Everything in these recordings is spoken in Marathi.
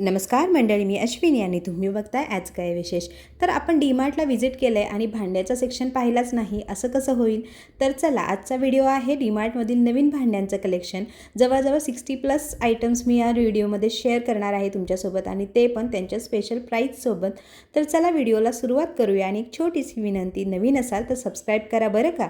नमस्कार मंडळी मी अश्विनी आणि तुम्ही बघताय आज काय विशेष. तर आपण डीमार्टला व्हिजिट केलं आहे आणि भांड्याचं सेक्शन पाहिलाच नाही असं कसं होईल? तर चला आजचा व्हिडिओ आहे डीमार्टमधील नवीन भांड्यांचं कलेक्शन जवळजवळ सिक्स्टी प्लस आयटम्स मी या व्हिडिओमध्ये शेअर करणार आहे तुमच्यासोबत आणि ते पण त्यांच्या स्पेशल प्राईजसोबत तर चला व्हिडिओला सुरुवात करूया आणि एक छोटीशी विनंती नवीन असाल तर सबस्क्राईब करा बरं का?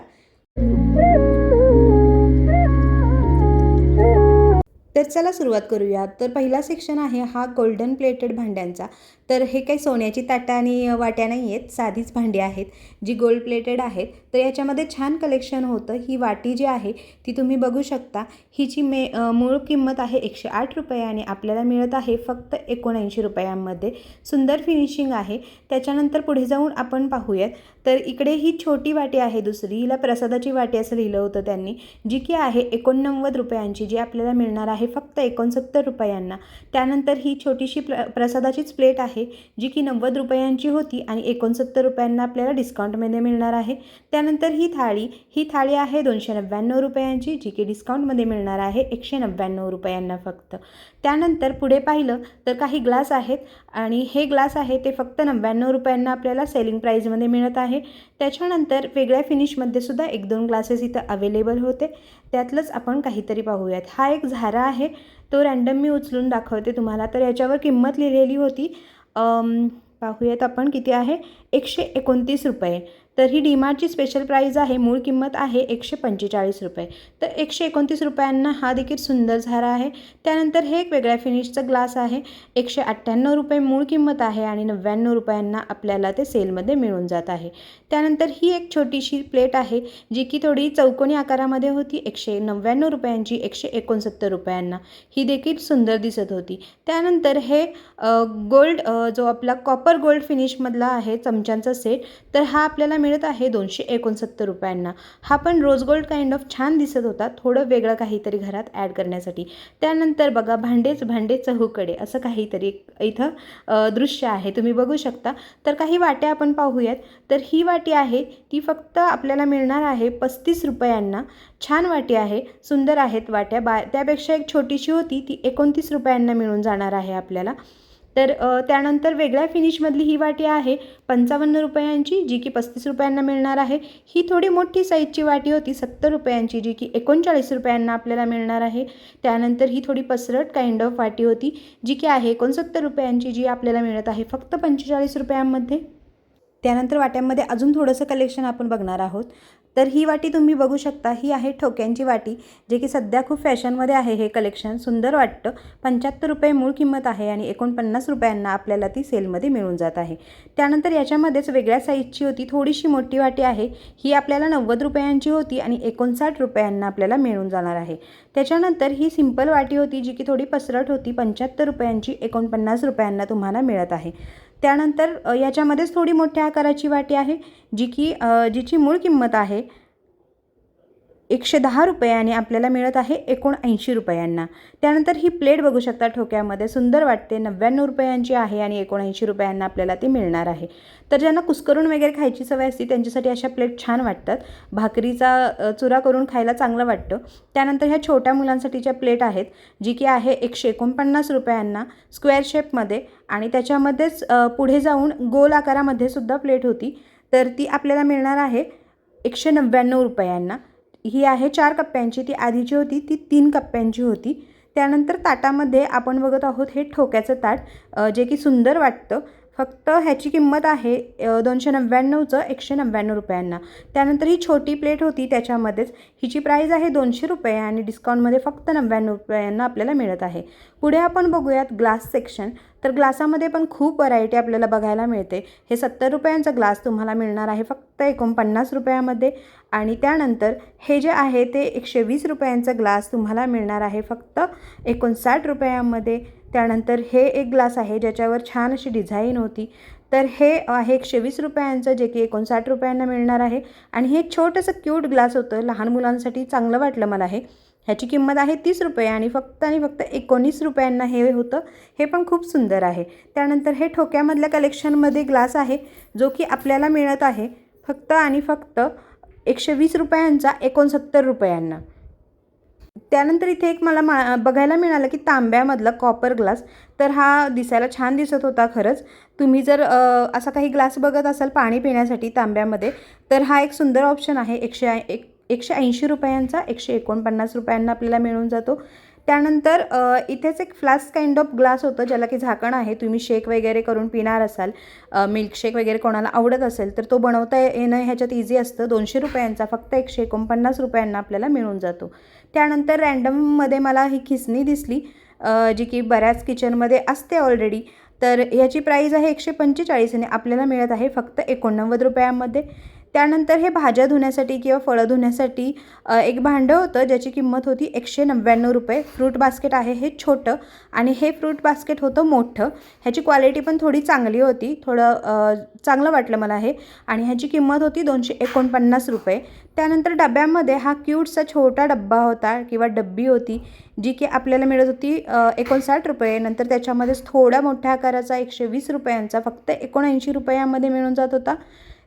तर चला सुरुवात करूया. तर पहिला सेक्शन आहे हा गोल्डन प्लेटेड भांड्यांचा. तर हे काही सोन्याची ताटं आणि वाट्या नाही आहेत साधीच भांडी आहेत जी गोल्ड प्लेटेड आहेत. तर याच्यामध्ये छान कलेक्शन होतं. ही वाटी जी आहे ती तुम्ही बघू शकता. हिची मे मूळ किंमत आहे एकशे आठ रुपये आणि आपल्याला मिळत आहे फक्त एकोणऐंशी रुपयांमध्ये. सुंदर फिनिशिंग आहे. त्याच्यानंतर पुढे जाऊन आपण पाहूयात. तर इकडे ही छोटी वाटी आहे दुसरी. हिला प्रसादाची वाटी असं लिहिलं होतं त्यांनी जी की आहे एकोणनव्वद रुपयांची जी आपल्याला मिळणार आहे फक्त एकोणसत्तर रुपयांना. त्यानंतर ही छोटीशी प्र प्रसादाचीच प्लेट आहे. जी की नव्वद रुपयांची होती आणि एकोणसत्तर रुपयांना आपल्याला डिस्काउंटमध्ये मिळणार आहे. त्यानंतर ही थाळी ही थाळी आहे दोनशे नव्याण्णव रुपयांची जी की डिस्काउंटमध्ये मिळणार आहे एकशे नव्याण्णव रुपयांना फक्त. त्यानंतर पुढे पाहिलं तर काही ग्लास आहेत आणि हे ग्लास आहे ते फक्त नव्याण्णव रुपयांना आपल्याला सेलिंग प्राईजमध्ये मिळत आहे. त्याच्यानंतर वेगळ्या फिनिशमध्ये सुद्धा एक दोन ग्लासेस इथं अवेलेबल होते. त्यातलंच आपण काहीतरी पाहूयात. हा एक झारा आहे. तो रॅन्डम मी उचलून दाखवते तुम्हाला. तर याच्यावर किंमत लिहिलेली होती. पाहूयात आपण किती आहे. एकशे एकोणतीस रुपये. तर ही डीमार्टची स्पेशल प्राईज आहे मूळ किंमत आहे एकशे पंचेचाळीस रुपये. तर एकशे एकोणतीस रुपयांना हा देखील सुंदर झारा आहे. त्यानंतर हे एक वेगळ्या फिनिशचा ग्लास आहे. एकशे अठ्ठ्याण्णव रुपये मूळ किंमत आहे आणि नव्याण्णव रुपयांना आपल्याला ते सेलमध्ये मिळून जात आहे. त्यानंतर ही एक छोटीशी प्लेट आहे जी की थोडी चौकोनी आकारामध्ये होती. एकशे नव्याण्णव रुपयांची एकशे एकोणसत्तर रुपयांना. ही देखील सुंदर दिसत होती. त्यानंतर हे गोल्ड जो आपला कॉपर गोल्ड फिनिशमधला आहे चमच्यांचा सेट तर हा आपल्याला मिळत आहे दोनशे एकोणसत्तर रुपयांना. हा पण रोज गोल्ड काइंड ऑफ छान दिसत होता थोडं वेगळं काहीतरी घरात ॲड करण्यासाठी. त्यानंतर बघा भांडेच भांडे चहूकडे असं काहीतरी इथं दृश्य आहे. तुम्ही बघू शकता. तर काही वाट्या आपण पाहूयात. तर ही वाटी आहे ती फक्त आपल्याला मिळणार आहे पस्तीस रुपयांना. छान वाटी आहे सुंदर आहेत वाट्या. बा त्यापेक्षा एक छोटीशी होती ती एकोणतीस रुपयांना मिळून जाणार आहे आपल्याला. तर त्यानंतर वेगळ्या फिनिशमधली ही वाटी आहे पंचावन्न रुपयांची जी की पस्तीस रुपयांना मिळणार आहे. ही थोडी मोठी साईजची वाटी होती सत्तर रुपयांची जी की एकोणचाळीस रुपयांना आपल्याला मिळणार आहे. त्यानंतर ही थोडी पसरट काइंड ऑफ वाटी होती जी की आहे एकोणसत्तर रुपयांची जी आपल्याला मिळत आहे फक्त पंचेचाळीस रुपयांमध्ये. त्यानंतर वाट्यांमध्ये अजून थोडंसं कलेक्शन आपण बघणार आहोत. तर ही वाटी तुम्ही बघू शकता ही आहे ठोक्यांची वाटी जे की सध्या खूप फॅशनमध्ये आहे हे कलेक्शन सुंदर वाटतं. पंच्याहत्तर रुपये मूळ किंमत आहे आणि एकोणपन्नास रुपयांना आपल्याला ती सेलमध्ये मिळून जात आहे. त्यानंतर याच्यामध्येच वेगळ्या साईजची होती थोडीशी मोठी वाटी आहे. ही आपल्याला नव्वद रुपयांची होती आणि एकोणसाठ रुपयांना आपल्याला मिळून जाणार आहे. त्याच्यानंतर ही सिंपल वाटी होती जी की थोडी पसरट होती पंच्याहत्तर रुपयांची एकोणपन्नास रुपयांना तुम्हाला मिळत आहे. त्यानंतर याच्यामध्येच थोडी मोठ्या आकाराची वाटी आहे जी की जिची मूळ किंमत आहे एकशे दहा रुपयाने आपल्याला मिळत आहे एकोणऐंशी रुपयांना. त्यानंतर ही प्लेट बघू शकता ठोक्यामध्ये. सुंदर वाटते. नव्याण्णव रुपयांची आहे आणि एकोणऐंशी रुपयांना आपल्याला ती मिळणार आहे. तर ज्यांना कुस्करून वगैरे खायची सवय असते त्यांच्यासाठी अशा प्लेट छान वाटतात. भाकरीचा चुरा करून खायला चांगलं वाटतं. त्यानंतर ह्या छोट्या मुलांसाठीच्या प्लेट आहेत जी की आहे एकशे एकोणपन्नास रुपयांना स्क्वेअर शेपमध्ये आणि त्याच्यामध्येच पुढे जाऊन गोल आकारामध्ये सुद्धा प्लेट होती. तर ती आपल्याला मिळणार आहे एकशे नव्याण्णव रुपयांना. ही आहे चार कप्प्यांची ती आधीची होती ती तीन कप्प्यांची होती. त्यानंतर ताटामध्ये आपण बघत आहोत हे ठोक्याचं ताट जे की सुंदर वाटतं. फक्त ह्याची किंमत आहे दोनशे नव्याण्णवचं एकशे नव्याण्णव रुपयांना. त्यानंतर ही छोटी प्लेट होती त्याच्यामध्येच. हिची प्राईज आहे दोनशे रुपये आणि डिस्काउंटमध्ये फक्त नव्याण्णव रुपयांना आपल्याला मिळत आहे. पुढे आपण बघूयात ग्लास सेक्शन. तर ग्लासामध्ये पण खूप व्हरायटी आपल्याला बघायला मिळते. हे सत्तर रुपयांचा ग्लास तुम्हाला मिळणार आहे फक्त एकोणपन्नास रुपयामध्ये. आणि त्यानंतर हे जे आहे ते एकशे वीस रुपयांचा ग्लास तुम्हाला मिळणार आहे फक्त एकोणसाठ रुपयामध्ये. त्यानंतर हे एक ग्लास आहे ज्याच्यावर छान अशी डिझाईन होती. तर हे आहे एकशे वीस रुपयांचं जे की एकोणसाठ रुपयांना मिळणार आहे. आणि हे एक छोटंसं क्यूट ग्लास होतं लहान मुलांसाठी चांगलं वाटलं मला हे. ह्याची किंमत आहे तीस रुपये आणि फक्त आणि फक्त एकोणीस रुपयांना हे होतं. हे पण खूप सुंदर आहे. त्यानंतर हे ठोक्यामधल्या कलेक्शनमध्ये ग्लास आहे जो की आपल्याला मिळत आहे. फक्त आणि फक्त एकशे वीस रुपयांचा एकोणसत्तर रुपयांना. त्यानंतर इथे एक मला मा बघायला मिळालं की तांब्यामधला कॉपर ग्लास तर हा दिसायला छान दिसत होता खरंच. तुम्ही जर असा काही ग्लास बघत असाल पाणी पिण्यासाठी तांब्यामध्ये तर हा एक सुंदर ऑप्शन आहे. एकशे एक एकशे ऐंशी रुपयांचा एकशे एकोणपन्नास रुपयांना आपल्याला मिळून जातो. त्यानंतर इथेच एक फ्लास्क काइंड ऑफ ग्लास होतं ज्याला की झाकण आहे. तुम्ही शेक वगैरे करून पिणार असाल मिल्कशेक वगैरे कोणाला आवडत असेल तर तो बनवता येणं ह्याच्यात इझी असतं. दोनशे रुपयांचा फक्त एकशे एकोणपन्नास रुपयांना आपल्याला मिळून जातो. त्यानंतर रँडममध्ये मला ही खिसणी दिसली जी की बऱ्याच किचनमध्ये असते ऑलरेडी तर ह्याची प्राईज आहे एकशे पंचेचाळीस आणि आपल्याला मिळत आहे फक्त एकोणनव्वद रुपयामध्ये. त्यानंतर हे भाज्या धुण्यासाठी किंवा फळं धुण्यासाठी एक भांडं होतं ज्याची किंमत होती एकशे नव्याण्णव रुपये. फ्रूट बास्केट आहे हे छोटं आणि हे फ्रूट बास्केट होतं मोठं. ह्याची क्वालिटी पण थोडी चांगली होती थोडं चांगलं वाटलं मला हे आणि ह्याची किंमत होती दोनशे एकोणपन्नास रुपये. त्यानंतर डब्यामध्ये हा क्यूटचा छोटा डब्बा होता किंवा डब्बी होती जी की आपल्याला मिळत होती एकोणसाठ रुपये. नंतर त्याच्यामध्येच थोड्या मोठ्या आकाराचा एकशे वीस रुपयांचा फक्त एकोणऐंशी रुपयामध्ये मिळून जात होता.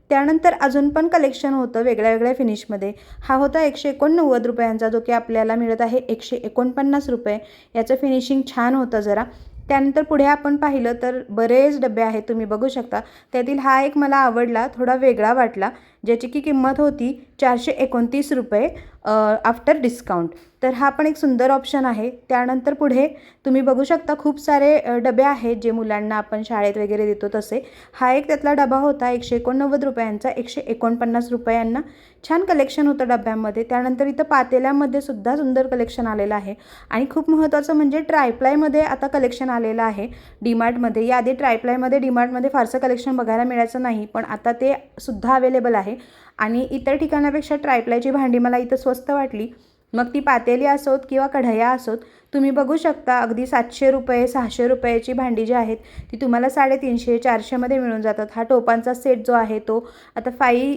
त्यानंतर अजून पण कलेक्शन होतं वेगळ्या वेगळ्या फिनिशमध्ये हा होता एकशे एकोणनव्वद रुपयांचा जो की आपल्याला मिळत आहे एकशे एकोणपन्नास रुपये. याचं फिनिशिंग छान होतं जरा. त्यानंतर पुढे आपण पाहिलं तर बरेच डबे आहेत तुम्ही बघू शकता. त्यातील हा एक मला आवडला थोडा वेगळा वाटला. ज्याची की किंमत होती चारशे एकोणतीस रुपये आफ्टर डिस्काउंट तर हा पण एक सुंदर ऑप्शन आहे. त्यानंतर पुढे तुम्ही बघू शकता खूप सारे डबे आहेत जे मुलांना आपण शाळेत वगैरे देतो तसे. हा एक त्यातला डबा होता एकशे एकोणनव्वद रुपयांचा एकशे एकोणपन्नास रुपयांना. छान कलेक्शन होतं डब्यामध्ये. त्यानंतर इथं पातेल्यामध्ये सुद्धा सुंदर कलेक्शन आलेलं आहे. आणि खूप महत्त्वाचं म्हणजे ट्रायप्लायमध्ये आता कलेक्शन आलेलं आहे डीमार्टमध्ये. याआधी ट्रायप्लायमध्ये डीमार्टमध्ये फारसं कलेक्शन बघायला मिळायचं नाही पण आता ते सुद्धा अवेलेबल आहे. आणि इतर ठिकाणापेक्षा ट्रायप्लायची भांडी मला इथं स्वस्त वाटली. मग ती पातेली असोत किंवा कढया असोत तुम्ही बघू शकता अगदी सातशे रुपये सहाशे रुपयाची भांडी जी आहेत ती तुम्हाला साडेतीनशे चारशेमध्ये मिळून जातात. हा टोपांचा सेट जो आहे तो आता फाई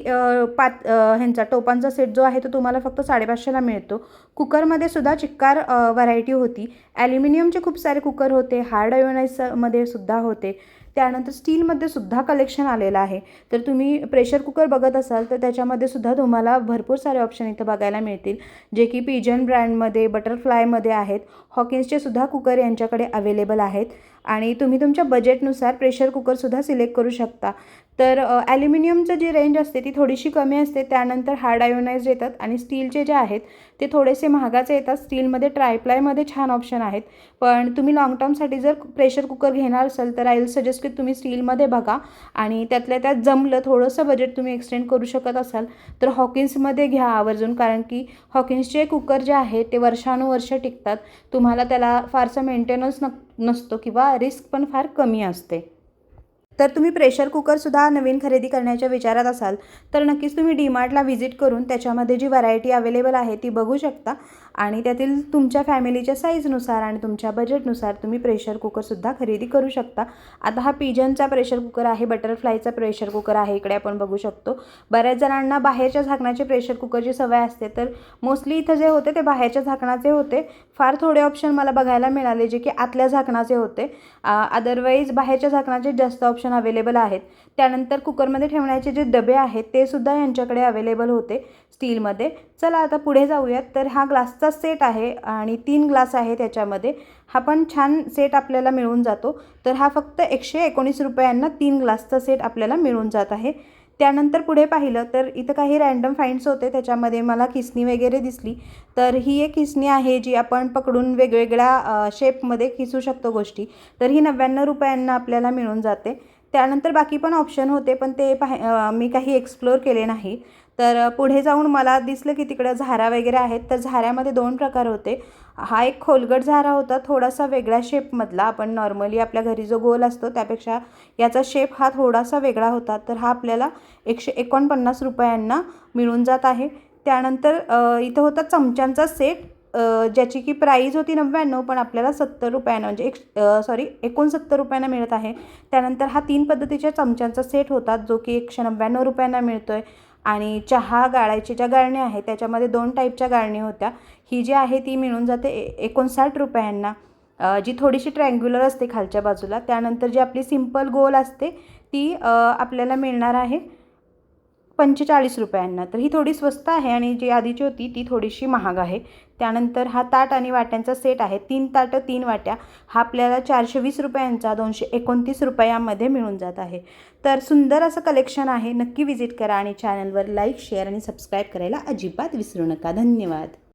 पात ह्यांचा टोपांचा सेट जो आहे तो तुम्हाला फक्त साडेपाचशेला मिळतो. कुकरमध्ये सुद्धा चिक्कार व्हरायटी होती. ॲल्युमिनियमचे खूप सारे कुकर होते हार्ड आयोनाईजमध्ये सुद्धा होते. त्यानंतर स्टीलमध्ये सुद्धा कलेक्शन आलेलं आहे. तर तुम्ही प्रेशर कुकर बघत असाल तर त्याच्यामध्ये सुद्धा तुम्हाला भरपूर सारे ऑप्शन इथं बघायला मिळतील. जे की पिजन ब्रँडमध्ये बटरफ्लायमध्ये आहेत. हॉकिन्सचे सुद्धा कुकर यांच्याकडे अवेलेबल आहेत. आणि तुम्ही तुमच्या बजेटनुसार प्रेशर कुकरसुद्धा सिलेक्ट करू शकता. तर ॲल्युमिनियमचं जी रेंज असते ती थोडीशी कमी असते त्यानंतर हार्ड आयोनाइज येतात आणि स्टीलचे जे आहेत ते थोडेसे महागाचे येतात. स्टीलमध्ये ट्रायप्लायमध्ये छान ऑप्शन आहेत. पण तुम्ही लाँग टर्मसाठी जर प्रेशर कुकर घेणार असाल तर आय विल सजेस्ट की तुम्ही स्टीलमध्ये बघा आणि त्यातल्या त्यात जमलं थोडंसं बजेट तुम्ही एक्सटेंड करू शकत असाल तर हॉकिन्समध्ये घ्या आवर्जून. कारण की हॉकिन्सचे कुकर जे आहेत ते वर्षानुवर्ष टिकतात. तुम्हाला त्याला फारसा मेंटेनन्स न नसतो किंवा रिस्क पण फार कमी असते. तर तुम्ही प्रेशर कुकरसुद्धा नवीन खरेदी करण्याच्या विचारात असाल तर नक्कीच तुम्ही डीमार्टला व्हिजिट करून त्याच्यामध्ये जी व्हरायटी अवेलेबल आहे ती बघू शकता. आणि त्यातील तुमच्या फॅमिलीच्या साईजनुसार आणि तुमच्या बजेटनुसार तुम्ही प्रेशर कुकरसुद्धा खरेदी करू शकता. आता हा पिजनचा प्रेशर कुकर आहे बटरफ्लायचा प्रेशर कुकर आहे इकडे आपण बघू शकतो. बऱ्याच जणांना बाहेरच्या झाकणाचे प्रेशर कुकरची सवय असते तर मोस्टली इथं जे होते ते बाहेरच्या झाकणाचे होते. फार थोडे ऑप्शन मला बघायला मिळाले जे की आतल्या झाकणाचे होते. अदरवाईज बाहेरच्या झाकणाचे जास्त ऑप्शन अवेलेबल आहेत. त्यानंतर कुकरमध्ये ठेवण्याचे जे डबे आहेत ते सुद्धा यांच्याकडे अवेलेबल होते स्टीलमध्ये चला आता पुढे जाऊयात. तर हा ग्लासचा सेट आहे आणि तीन ग्लास आहे त्याच्यामध्ये हा पण छान सेट आपल्याला मिळून जातो. तर हा फक्त एकशे एकोणीस रुपयांना तीन ग्लासचा सेट आपल्याला मिळून जात आहे. त्यानंतर पुढे पाहिलं तर इथं काही रॅन्डम फाईंड्स होते. त्याच्यामध्ये मला खिसणी वगैरे दिसली. तर ही एक खिसणी आहे जी आपण पकडून वेगवेगळ्या शेपमध्ये खिसू शकतो गोष्टी. तर ही नव्याण्णव रुपयांना आपल्याला मिळून जाते. त्यानंतर बाकी पण ऑप्शन होते पण ते पाह मी काही एक्सप्लोर केले नाही. तर पुढे जाऊन मला दिसलं की तिकडं झारा वगैरे आहेत. तर झाऱ्यामध्ये दोन प्रकार होते. हा एक खोलगट झारा होता. थोडासा वेगळ्या शेपमधला आपण नॉर्मली आपल्या घरी जो गोल असतो त्यापेक्षा याचा शेप हा थोडासा वेगळा होता. तर हा आपल्याला एकशे एकोणपन्नास रुपयांना मिळून जात आहे. त्यानंतर इथं होता चमच्यांचा सेट ज्याची की प्राईज होती नव्याण्णव पण आपल्याला सत्तर रुपयानं म्हणजे एक सॉरी एकोणसत्तर रुपयांना मिळत आहे. त्यानंतर हा तीन पद्धतीच्या चमच्यांचा सेट होता जो की एकशे नव्याण्णव रुपयांना मिळतो आहे आणि चहा गाळायची ज्या गाळण्या आहेत त्याच्यामध्ये दोन टाईपच्या गाळणी होत्या. ही जी आहे ती मिळून जाते ए एकोणसाठ रुपयांना. जी थोडीशी ट्रँग्युलर असते खालच्या बाजूला त्यानंतर जी आपली सिंपल गोल असते ती आपल्याला मिळणार आहे पंचेचाळीस रुपयांना. तर ही थोडी स्वस्त आहे आणि जी आधीची होती ती थोडीशी महाग आहे. त्यानंतर हा ताट आणि वाट्यांचा सेट आहे. तीन ताटं तीन वाट्या. हा आपल्याला चारशे वीस रुपयांचा दोनशे एकोणतीस रुपयामध्ये मिळून जात आहे. तर सुंदर असं कलेक्शन आहे. नक्की व्हिजिट करा आणि चॅनलवर लाईक शेअर आणि सबस्क्राईब करायला अजिबात विसरू नका. धन्यवाद.